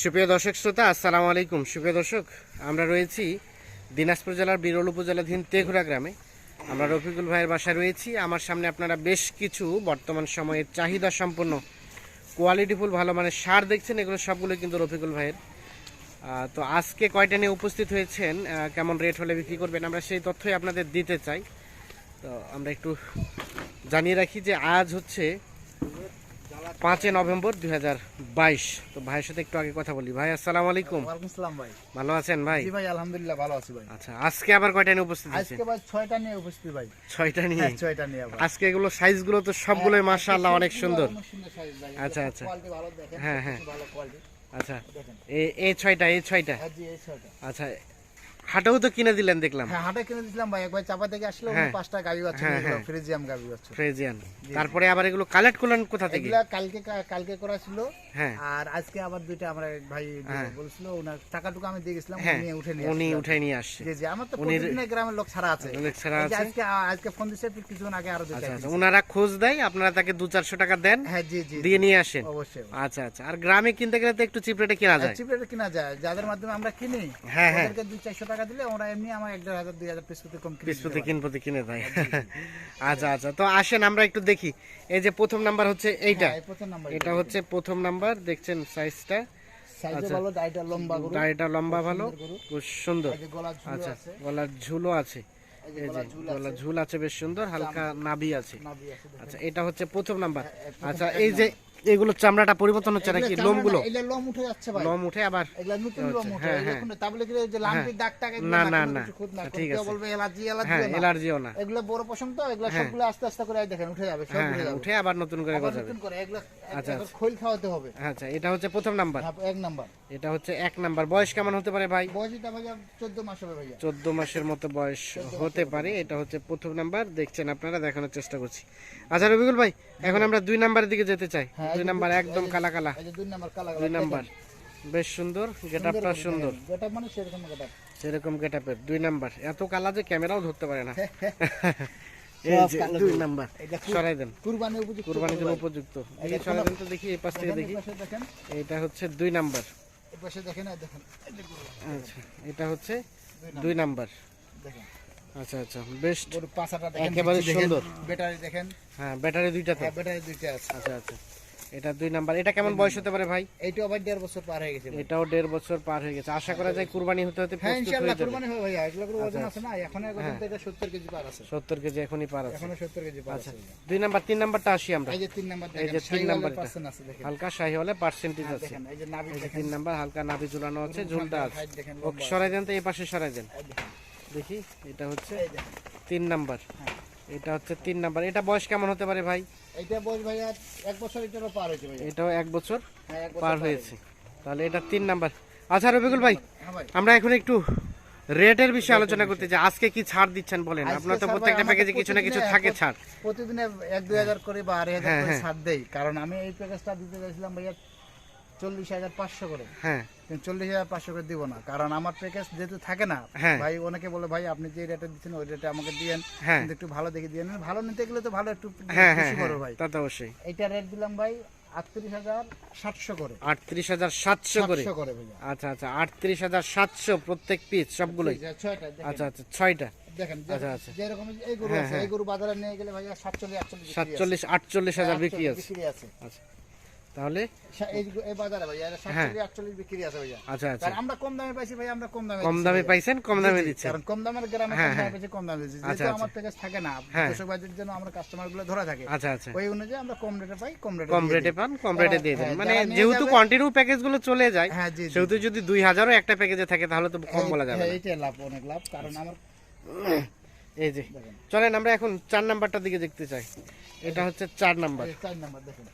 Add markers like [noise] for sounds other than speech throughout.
সুপ্রিয় দর্শক শ্রোতা, আসসালামু আলাইকুম। সুপ্রিয় দর্শক, আমরা রয়েছি দিনাজপুর জেলার বিরল উপজেলাধীন তেঘুরা গ্রামে। আমরা রফিকুল ভাইয়ের বাসায় রয়েছি। আমার সামনে আপনারা বেশ কিছু বর্তমান সময়ের চাহিদা সম্পন্ন, কোয়ালিটিফুল, ভালো মানে সার দেখছেন। এগুলো সবগুলো কিন্তু রফিকুল ভাইয়ের। তো আজকে কয়টা নিয়ে উপস্থিত হয়েছেন? কেমন রেট হলে বিক্রি করবেন? আমরা সেই তথ্যই আপনাদের দিতে চাই। তো আমরা একটু জানিয়ে রাখি যে আজ হচ্ছে পাঁচই নভেম্বর দুই হাজার বাইশ। তো ভাইয়ের সাথে একটু আগে কথা বলি। ভাই আসসালামু আলাইকুম। ভাই। ভালো আছেন ভাই? ভাই আলহামদুলিল্লাহ ভালো আছি ভাই। আচ্ছা আজকে আবার কয়টা নিয়ে উপস্থিত আজকে ভাই ছয়টা নিয়ে উপস্থিত ভাই। ছয়টা নিয়ে? হ্যাঁ ছয়টা নিয়ে আজকে এগুলো সাইজগুলো তো সবগুলোই মাশাআল্লাহ অনেক সুন্দর অনেক সুন্দর আচ্ছা, আচ্ছা। হ্যাঁ, হ্যাঁ। আচ্ছা। এই ছয়টা এই হ্যাঁ এই ছয়টা। আচ্ছা হাটেও তো কিনে দিলেন দেখলাম। হ্যাঁ হাটে কিনে দিছিলাম ভাই একবার চাপা থেকে আসলো হ্যাঁ। পাঁচটা গাড়ি আছে। ফ্রিজিয়াম গাড়ি আছে। ফ্রেজিয়ান। তারপরে আবার এগুলো কালেক্ট করলেন কোথা থেকে? এগুলা কালকে কালকে করা ছিল। হ্যাঁ। আর আজকে আবার দুইটা আমরা ভাই হ্যাঁ। বলছিল ওনার টাকাটুকু আমি দিয়ে গেছিলাম হ্যাঁ উনি উঠে নিয়ে উনি। উঠাই নিয়ে আসছে। জি জি আমার তো প্রতিদিনের গ্রামের লোক ছাড়া আছে। অনেক ছাড়া আছে। আজকে আজকে ফোন দিছে কিছুক্ষণ আগে আরও দুইটা আচ্ছা আচ্ছা ওনারা খোঁজ দেয় আপনারা তাকে দু চারশো টাকা দেন হ্যাঁ জি জি দিয়ে নিয়ে আসেন। অবশ্যই আচ্ছা আচ্ছা আর গ্রামে কিনতে গেলে তো একটু চিপ রেটে কেনা যায়। চিপ রেটে কিনা যায়। যাদের মাধ্যমে আমরা কিনি হ্যাঁ, হ্যাঁ। ওদেরকে দুই চারশো টাকা দিলে ওরা এমনি আমার এক দেড় হাজার দুই হাজার পিস প্রতি কম পিস প্রতি কিন প্রতি কিনে দেয়। আচ্ছা আচ্ছা। তো আসেন আমরা একটু দেখি। এই যে প্রথম নাম্বার হচ্ছে এইটা। হ্যাঁ, এটা হচ্ছে প্রথম নাম্বার দেখছেন সাইজটা? সাইজে আচ্ছা। লম্বা ভালো খুব সুন্দর। আচ্ছা গলার ঝুলো আছে। এই যে ঝুল গলার ঝুল আছে বেশ সুন্দর হালকা নাভি আছে। আচ্ছা এটা হচ্ছে প্রথম নাম্বার। হ্যাঁ, আচ্ছা এই যে এগুলো চামড়াটা পরিবর্তন হচ্ছে নাকি? লোমগুলো? লোম উঠে যাচ্ছে ভাই। লোম উঠে আবার এগুলা নতুন লোম উঠে হ্যাঁ, এগুলা হ্যাঁ। তাবলে কি যে লাম্পি দাগ টাগ এগুলো না, না না, খুদ ঠিক আছে। বলবে হ্যাঁ না। এলার্জিও না। এগুলো বড় পশম তো এগুলো হ্যাঁ। সবগুলো আস্তে আস্তে করে দেখেন উঠে যাবে সব হ্যাঁ উঠে হ্যাঁ যাবে। উঠে আবার নতুন করে গজাবে। নতুন করে এগুলো আচ্ছা, একবার খাওয়াতে হবে। আচ্ছা এটা হচ্ছে প্রথম নাম্বার। হ্যাঁ, এক নাম্বার। এটা হচ্ছে এক নাম্বার। বয়স কেমন হতে পারে ভাই? বয়সটা ভাইয়া চোদ্দ মাস হবে ভাইয়া। চোদ্দ মাসের মতো বয়স হতে পারে। এটা হচ্ছে প্রথম নাম্বার। দেখছেন আপনারা দেখানোর চেষ্টা করছি। আচ্ছা রবিকুল ভাই এখন আমরা দুই নাম্বারের দিকে যেতে চাই। হ্যাঁ, দুই নাম্বার একদম কালা কালা দুই নাম্বার বেশ সুন্দর গেট আপটা সুন্দর। মানে সেরকম গেট আপের দুই নাম্বার। এত কালা যে ক্যামেরাও ধরতে পারে না। [laughs] এই সব যে কালো। দুই নাম্বার। এটা সরাই দেন। উপযুক্ত কুরবানির জন্য উপযুক্ত। দেখি যে সরাই দেন তো দেখি এই পাশ থেকে দেখি। এটা হচ্ছে দুই নাম্বার। আচ্ছা এটা হচ্ছে দুই দুই নাম্বার। দেখেন। আচ্ছা আচ্ছা। বেশ পাছাটা দেখেন একেবারে সুন্দর। ব্যাটারি দেখেন। হ্যাঁ ব্যাটারি দুইটা হ্যাঁ ব্যাটারি দুইটা আছে। আচ্ছা আচ্ছা। এটা দুই নাম্বার। এটা কেমন বয়স হতে পারে ভাই? এইটা আবার দেড় বছর পার হয়ে গেছে এটাও দেড় বছর পার হয়ে গেছে। আশা করা যায় কুরবানি হতে হতে হ্যাঁ ইনশাআল্লাহ হয়ে কুরবানি হবে ভাইয়া। এগুলো করে ওজন আচ্ছা, আছে না? এখন এক ওজন থেকে সত্তর কেজি পার আছে। সত্তর কেজি এখনই পার আছে। এখনও সত্তর কেজি পার আচ্ছা। আছে দুই নাম্বার তিন নাম্বারটা আসি আমরা। এই যে তিন নাম্বার এই যে তিন নাম্বার পার্সেন্ট আছে দেখেন। হালকা শাহি হলে পার্সেন্টেজ আছে। দেখেন এই যে নাভি তিন নাম্বার হালকা নাভি ঝুলানো আছে ঝুলটা আছে। ওকে সরাই দেন তো এই পাশে সরাই দেন। দেখি এটা হচ্ছে তিন নাম্বার। হ্যাঁ। এটা হচ্ছে তিন নাম্বার। এটা বয়স কেমন হতে পারে ভাই? এইটা বয়স ভাইয়া এক বছর এটারও পার হয়েছে ভাইয়া। এটাও এক বছর হ্যাঁ পার হয়েছে। তাহলে এটা তিন নাম্বার। আচ্ছা রবিকুল ভাই হ্যাঁ আমরা এখন একটু রেটের বিষয়ে আলোচনা করতে চাই। আজকে কি ছাড় দিচ্ছেন বলেন? আপনার তো প্রত্যেকটা প্যাকেজে কিছু না কিছু থাকে ছাড়। প্রতিদিনে এক দুই হাজার করে বা আড়াই হাজার করে। ছাড় দেই। কারণ আমি এই প্যাকেজটা দিতে চাইছিলাম ভাইয়া চল্লিশ হাজার পাঁচশো করে। হ্যাঁ। চল্লিশ হাজার পাঁচশো করে দিব না। কারণ আমার প্যাকেজ যেহেতু থাকে না হ্যাঁ। ভাই অনেকে বলে ভাই আপনি যে রেটে দিচ্ছেন ওই রেটে আমাকে দিয়েন। হ্যাঁ। কিন্তু একটু ভালো দেখে দিয়ে নেন ভালো নিতে গেলে তো ভালো একটু হ্যাঁ করো ভাই। তা তো অবশ্যই। এইটা রেট দিলাম ভাই আটত্রিশ হাজার সাতশো করে। আটত্রিশ হাজার সাতশো করে। সাতশো করে ভাইয়া। আচ্ছা আচ্ছা আটত্রিশ হাজার সাতশো প্রত্যেক পিস সবগুলোই? আচ্ছা আচ্ছা ছয়টা? দেখেন আচ্ছা, আচ্ছা। যেরকম এই গরু আছে। এই গরু বাজারে নিয়ে গেলে ভাইয়া সাতচল্লিশ আটচল্লিশ সাতচল্লিশ আটচল্লিশ হাজার বিক্রি আছে। বিক্রি আছে। আচ্ছা। তাহলে এই বাজারে ভাইয়া এটা সাতচল্লিশ বিক্রি আছে ভাইয়া। আচ্ছা আচ্ছা। আমরা কম দামে পাইছি ভাই আমরা কম দামে কম দামে পাইছেন কম দামে জি, জি, কারণ কম দামের গ্রামে কম দামে। কম দামে দিচ্ছি। যেহেতু। আমার প্যাকেজ থাকে না। দর্শক জন্য আমরা কাস্টমারগুলো ধরা থাকে। আচ্ছা আচ্ছা। ওই অনুযায়ী আমরা কম রেটে পাই কম রেটে কম রেটে পান কম রেটে দিয়ে দেন। মানে যেহেতু কন্টিনিউ প্যাকেজগুলো চলে যায় হ্যাঁ সেহেতু যদি একটা প্যাকেজে থাকে তাহলে তো কম বলা যাবে হ্যাঁ, লাভ অনেক লাভ। কারণ আমার এই যে চলেন আমরা এখন চার নাম্বারটার দিকে দেখতে চাই। এটা হচ্ছে চার নাম্বার। চার নাম্বার দেখেন।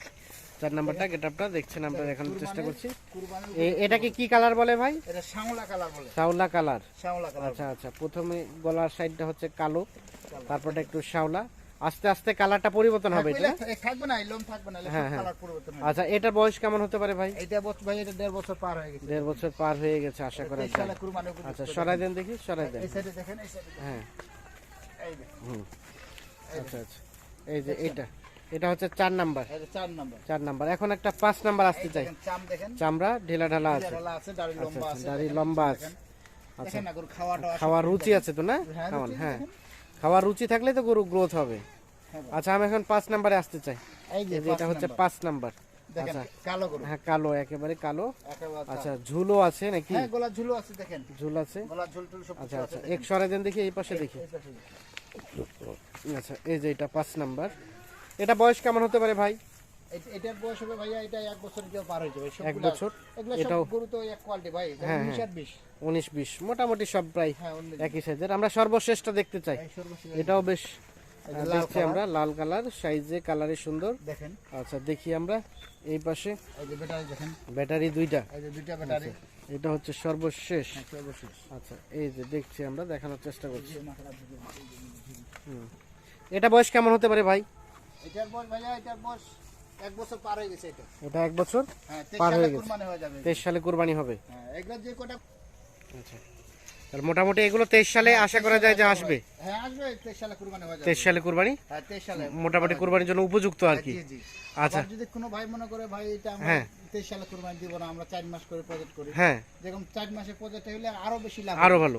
চার নাম্বারটা গেটআপটা দেখছেন আমরা দেখানোর চেষ্টা করছি। এটাকে কি কালার বলে ভাই? এটা শ্যামলা কালার বলে। শাওলা কালার। আচ্ছা আচ্ছা প্রথমে গলার সাইডটা হচ্ছে কালো তারপরটা একটু শাওলা আস্তে আস্তে কালারটা পরিবর্তন হবে এটা থাকবে না লোম থাকবে না হ্যাঁ, হ্যাঁ। কালার পরিবর্তন হবে আচ্ছা এটার বয়স কেমন হতে পারে ভাই? এইটা বছর ভাই এটা দেড় বছর পার হয়ে গেছে। বছর পার হয়ে গেছে আশা করা যায়। আচ্ছা সরাই দেন দেখি সরাই দেন। এই সাইডে দেখেন এই সাইডে হ্যাঁ। এই দেখেন আচ্ছা আচ্ছা। এই যে এটা এটা হচ্ছে চার নাম্বার। চার নাম্বার। এখন একটা পাঁচ নাম্বার আসতে চাই। চামড়া ঢেলা ঢালা আছে। দাড়ি আচ্ছা লম্বা আচ্ছা আছে। দাওয়া খাওয়ার রুচি আছে। তো না? হ্যাঁ, খাওয়ান হ্যাঁ। খাওয়ার রুচি থাকলে তো গরু গ্রোথ হবে। হ্যাঁ আচ্ছা আমি এখন পাঁচ নাম্বারে আসতে চাই। এটা হচ্ছে পাঁচ নাম্বার। আচ্ছা। কালো হ্যাঁ কালো একেবারে কালো। আচ্ছা ঝুলও আছে নাকি? হ্যাঁ গলা ঝুলো আছে দেখেন। ঝুল আছে? গলা ঝুল টুল সব আচ্ছা আচ্ছা। এক সরে দেন দেখি। এই পাশে দেখি। আচ্ছা এই যে এটা পাঁচ নাম্বার। এটা বয়স কেমন হতে পারে ভাই? এটার বয়স হবে ভাইয়া এটা এক বছর কেউ পার হয়ে যাবে এক বছর? এগুলো এটাও গরু তো এক কোয়ালিটি ভাই হ্যাঁ, উনিশ আর বিশ। উনিশ বিশ। মোটামুটি সব প্রায় হ্যাঁ একই সাইজের আমরা সর্বশ্রেষ্ঠ দেখতে চাই। এটাও বেশ দেখছি আমরা লাল কালার সাইজে কালারে সুন্দর। দেখেন। আচ্ছা দেখি আমরা এই পাশে। ব্যাটারি দুইটা। দুইটা ব্যাটারি এটা হচ্ছে সর্বশেষ। হ্যাঁ আচ্ছা এই যে দেখছি আমরা দেখানোর চেষ্টা করছি। এটা বয়স কেমন হতে পারে ভাই? এটার বয়স ভাইয়া এটার বয়স এক বছর পার হয়ে গেছে এটা। এটা এক বছর হ্যাঁ পার হয়ে গেছে। কুরবানি হয়ে যাবে। তেইশ সালে কুরবানি হবে। হ্যাঁ এগুলো যে কটা আচ্ছা। তাহলে মোটামুটি এগুলো তেইশ সালে আশা করা যায় যে আসবে। হ্যাঁ সালে কুরবানি হয়ে যাবে। তেইশ সালে কুরবানি? হ্যাঁ তেইশ সালে। মোটামুটি কুরবানির জন্য উপযুক্ত আর কি। জি আচ্ছা। যদি কোনো ভাই মনে করে ভাই এটা আমরা হ্যাঁ। সালে কুরবানি দিব না আমরা মাস করে প্রজেক্ট করি। হ্যাঁ। যেরকম প্রজেক্ট আরও বেশি লাভ আরও ভালো।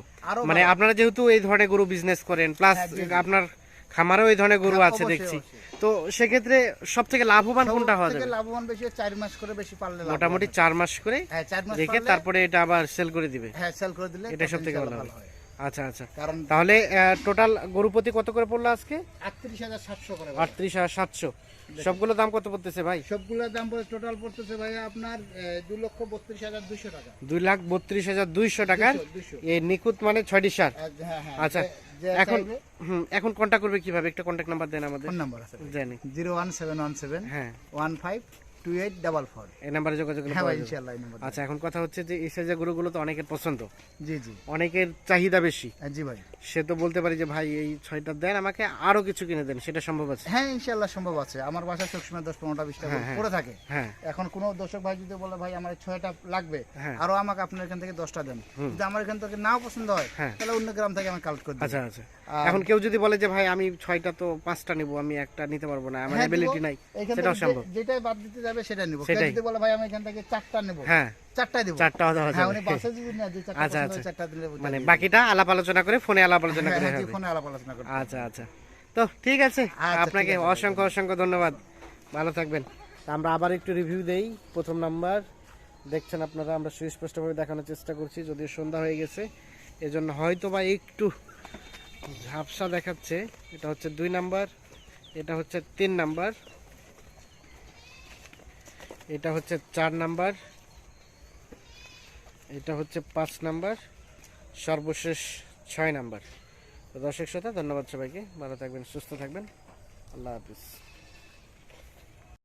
মানে আপনারা যেহেতু এই ধরনের গরু বিজনেস করেন প্লাস হ্যাঁ। আপনার খামারেও এই ধরনের গরু হ্যাঁ, আছে দেখছি। তো সেক্ষেত্রে সব থেকে লাভবান কোনটা হওয়া যাবে? লাভবান বেশি চার মাস করে বেশি পারলে মোটামুটি চার মাস করে হ্যাঁ মাস রেখে তারপরে এটা আবার সেল করে দিবে। হ্যাঁ সেল করে দিলে এটা সব থেকে ভালো হয় আচ্ছা আচ্ছা। কারণ তাহলে টোটাল গরু প্রতি কত করে পড়ল আজকে? আটত্রিশ হাজার সাতশো করে আটত্রিশ হাজার সাতশো। সবগুলো দাম কত পড়তেছে ভাই? সবগুলো দাম টোটাল পড়তেছে ভাই আপনার দু লক্ষ বত্রিশ হাজার দুশো টাকা। দুই লাখ বত্রিশ হাজার দুইশো টাকার দুশো এই নিখুঁত মানে ছয়টি সার। হ্যাঁ হ্যাঁ। আচ্ছা এখন এখন কন্ট্যাক্ট করবে কীভাবে? একটা কন্ট্যাক্ট নাম্বার দেন আমাদের। ফোন নাম্বার আছে জানি। Zero one seven one seven হ্যাঁ। One five two eight double four এই নাম্বারে যোগাযোগ হ্যাঁ ভাই আচ্ছা এখন কথা হচ্ছে যে এই সাইজের গরুগুলো তো অনেকের পছন্দ। জি জি। অনেকের চাহিদা বেশি। হ্যাঁ, জি ভাই। সে তো বলতে পারি যে ভাই এই ছয়টা দেন আমাকে আরও কিছু কিনে দেন। সেটা সম্ভব আছে? হ্যাঁ ইনশাআল্লাহ সম্ভব আছে। আমার বাসায় সবসময় দশ পনেরোটা বিশটা হ্যাঁ, হ্যাঁ। থাকে। এখন কোনো দর্শক ভাই যদি বলে ভাই আমার ছয়টা লাগবে। আরও আমাকে আপনার এখান থেকে দশটা দেন। যদি আমার এখান থেকে নাও পছন্দ হয়। তাহলে অন্য গ্রাম থেকে আমি কালেক্ট করে আচ্ছা আচ্ছা। এখন কেউ যদি বলে যে ভাই আমি ছয়টা তো পাঁচটা নিব আমি একটা নিতে পারব না আমার এবিলিটি নাই সেটাও সম্ভব যে- যেটাই বাদ দিতে যাবে সেটা নিব। কেউ যদি বলে ভাই আমি এখান থেকে চারটা নেব। হ্যাঁ। দিব। চারটা হ্যাঁ উনি বাসে যদি না চারটা আচ্ছা, আচ্ছা। চারটা দিলে মানে বাকিটা আলাপ আলোচনা করে ফোনে আলাপ আলোচনা হ্যাঁ করে হ্যাঁ হবে। ফোনে আলাপ আলোচনা করতে আচ্ছা আচ্ছা। তো ঠিক আছে। আচ্ছা, আপনাকে অসংখ্য অসংখ্য ধন্যবাদ। ভালো থাকবেন। আমরা আবার একটু রিভিউ দেই। প্রথম নাম্বার দেখছেন আপনারা আমরা সুস্পষ্টভাবে দেখানোর চেষ্টা করছি। যদিও সন্ধ্যা হয়ে গেছে এজন্য হয়তো বা একটু ঝাপসা দেখাচ্ছে। এটা হচ্ছে দুই নাম্বার এটা হচ্ছে তিন নাম্বার এটা হচ্ছে চার নাম্বার। এটা হচ্ছে পাঁচ নাম্বার। সর্বশেষ ছয় নাম্বার। তো দর্শক শ্রোতা, ধন্যবাদ সবাইকে। ভালো থাকবেন, সুস্থ থাকবেন। আল্লাহ হাফিজ।